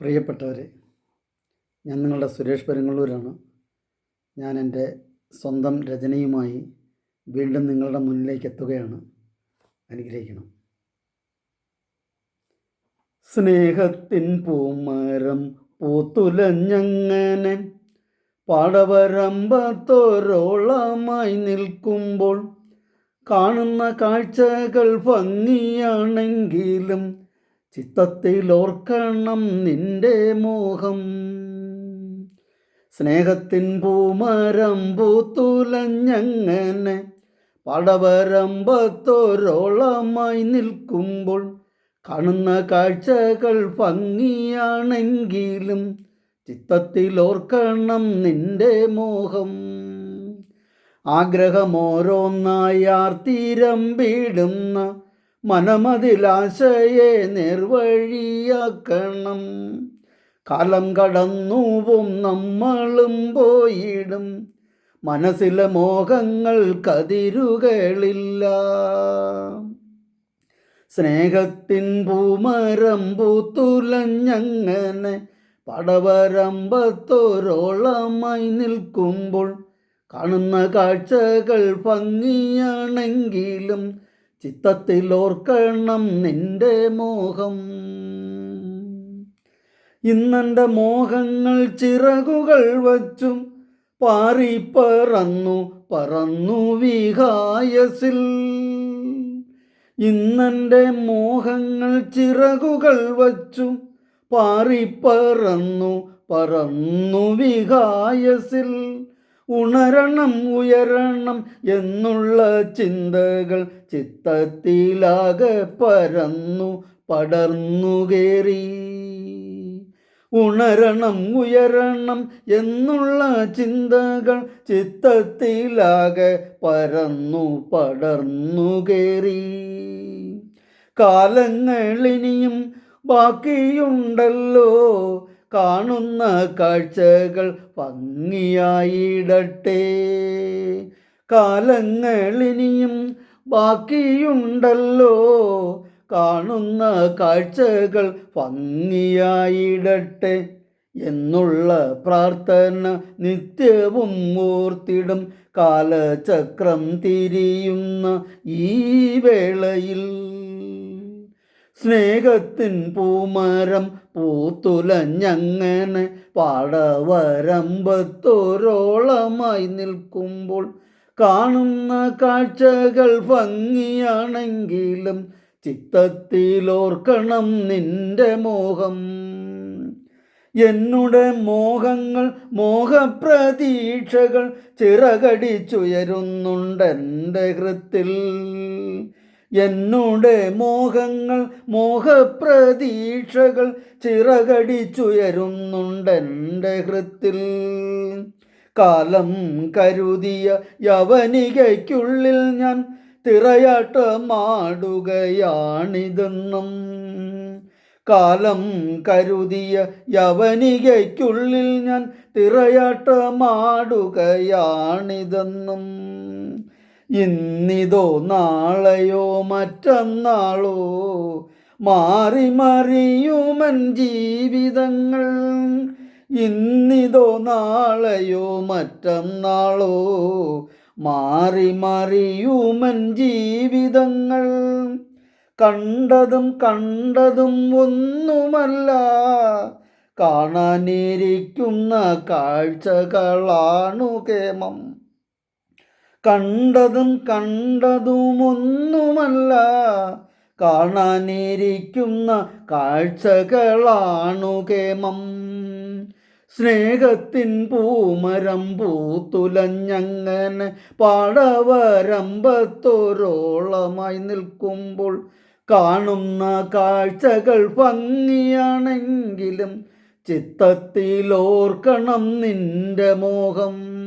പ്രിയപ്പെട്ടവരെ ഞാൻ നിങ്ങളുടെ സുരേഷ് പെരുങ്ങള്ളൂരാണ്. ഞാൻ എന്റെ സ്വന്തം രചനയുമായി വീണ്ടും നിങ്ങളുടെ മുന്നിലേക്ക് എത്തുകയാണ്. അനുഗ്രഹിക്കണം. സ്നേഹത്തിൻ പൂമരം പൂത്തുലഞ്ഞങ്ങനെ പാടവരമ്പത്തോരോളമായി നിൽക്കുമ്പോൾ കാണുന്ന കാഴ്ചകൾ ഭംഗിയാണെങ്കിലും ചിത്തത്തിൽ ഓർക്കണം നിന്റെ മോഹം. സ്നേഹത്തിൻ പൂമരം പൂത്തുലഞ്ഞങ്ങനെ പടവരമ്പത്തോരോളമായി നിൽക്കുമ്പോൾ കാണുന്ന കാഴ്ചകൾ ഭംഗിയാണെങ്കിലും ചിത്തത്തിൽ ഓർക്കണം നിന്റെ മോഹം. ആഗ്രഹമോരോന്നായാർ തീരം ആർത്തിരമ്പിടുന്ന മനമതിലാശയെ നിർവഴിയാക്കണം. കാലം കടന്നുവും നമ്മളും പോയിടും. മനസ്സിലെ മോഹങ്ങൾ കതിരുകളില്ല. സ്നേഹത്തിൻ പൂമരം പൂത്തുലഞ്ഞങ്ങനെ പടവരമ്പത്തോരോളമായി നിൽക്കുമ്പോൾ കാണുന്ന കാഴ്ചകൾ ഭംഗിയാണെങ്കിലും ചിത്തത്തിൽ ഓർക്കണം നിന്റെ മോഹം. ഇന്നെന്റെ മോഹങ്ങൾ ചിറകുകൾ വച്ചും പാറി പറന്നു പറന്നു വിഹായസിൽ. ഇന്നെന്റെ മോഹങ്ങൾ ചിറകുകൾ വച്ചും പാറിപ്പറന്നു പറന്നു വിഹായസിൽ. ഉണരണം ഉയരണം എന്നുള്ള ചിന്തകൾ ചിത്തത്തിലാകെ പരന്നു പടർന്നു കയറി ഉണരണം ഉയരണം എന്നുള്ള ചിന്തകൾ ചിത്തത്തിലാകെ പരന്നു പടർന്നു കയറി കാലങ്ങളിനിയും ബാക്കിയുണ്ടല്ലോ. കാണുന്ന കാഴ്ചകൾ ഭംഗിയായിടട്ടെ. കാലങ്ങളിനിയും ബാക്കിയുണ്ടല്ലോ. കാണുന്ന കാഴ്ചകൾ ഭംഗിയായിടട്ടെ എന്നുള്ള പ്രാർത്ഥന നിത്യവും മൂർത്തിടും. കാലചക്രം തിരിയുന്ന ഈ വേളയിൽ സ്നേഹത്തിൻ പൂമരം പൂത്തുലഞ്ഞങ്ങനെ പാടവരമ്പത്തോരോളമായി നിൽക്കുമ്പോൾ കാണുന്ന കാഴ്ചകൾ ഭംഗിയാണെങ്കിലും ചിത്തത്തിലോർക്കണം നിന്റെ മോഹം. എന്നുടെ മോഹങ്ങൾ മോഹപ്രതീക്ഷകൾ ചിറകടിച്ചുയരുന്നുണ്ടെന്റെ ഹൃത്തിൽ. എന്നുടെ മോഹങ്ങൾ മോഹപ്രതീക്ഷകൾ ചിറകടിച്ചുയരുന്നുണ്ടെന്റെ ഹൃത്തിൽ. കാലം കരുതിയ യവനികയ്ക്കുള്ളിൽ ഞാൻ തിറയാട്ടമാടുകയാണിതെന്നും. കാലം കരുതിയ യവനികയ്ക്കുള്ളിൽ ഞാൻ തിറയാട്ടമാടുകയാണിതെന്നും. ഇന്നിതോ നാളെയോ മറ്റന്നാളോ മാറി മറിയുമൻ ജീവിതങ്ങൾ. ഇന്നിതോ നാളെയോ മറ്റന്നാളോ മാറി മറിയുമൻ ജീവിതങ്ങൾ. കണ്ടതും കണ്ടതും ഒന്നുമല്ല കാണാനിരിക്കുന്ന കാഴ്ചകളാണു കേമം. കണ്ടതും കണ്ടതുമൊന്നുമല്ല. കാണാനിരിക്കുന്ന കാഴ്ചകളാണു കേമം. സ്നേഹത്തിൻ പൂമരം പൂത്തുലഞ്ഞങ്ങനെ പാടവരമ്പത്തോരോളമായി നിൽക്കുമ്പോൾ കാണുന്ന കാഴ്ചകൾ ഭംഗിയാണെങ്കിലും ചിത്തത്തിലോർക്കണം നിന്റെ മോഹം.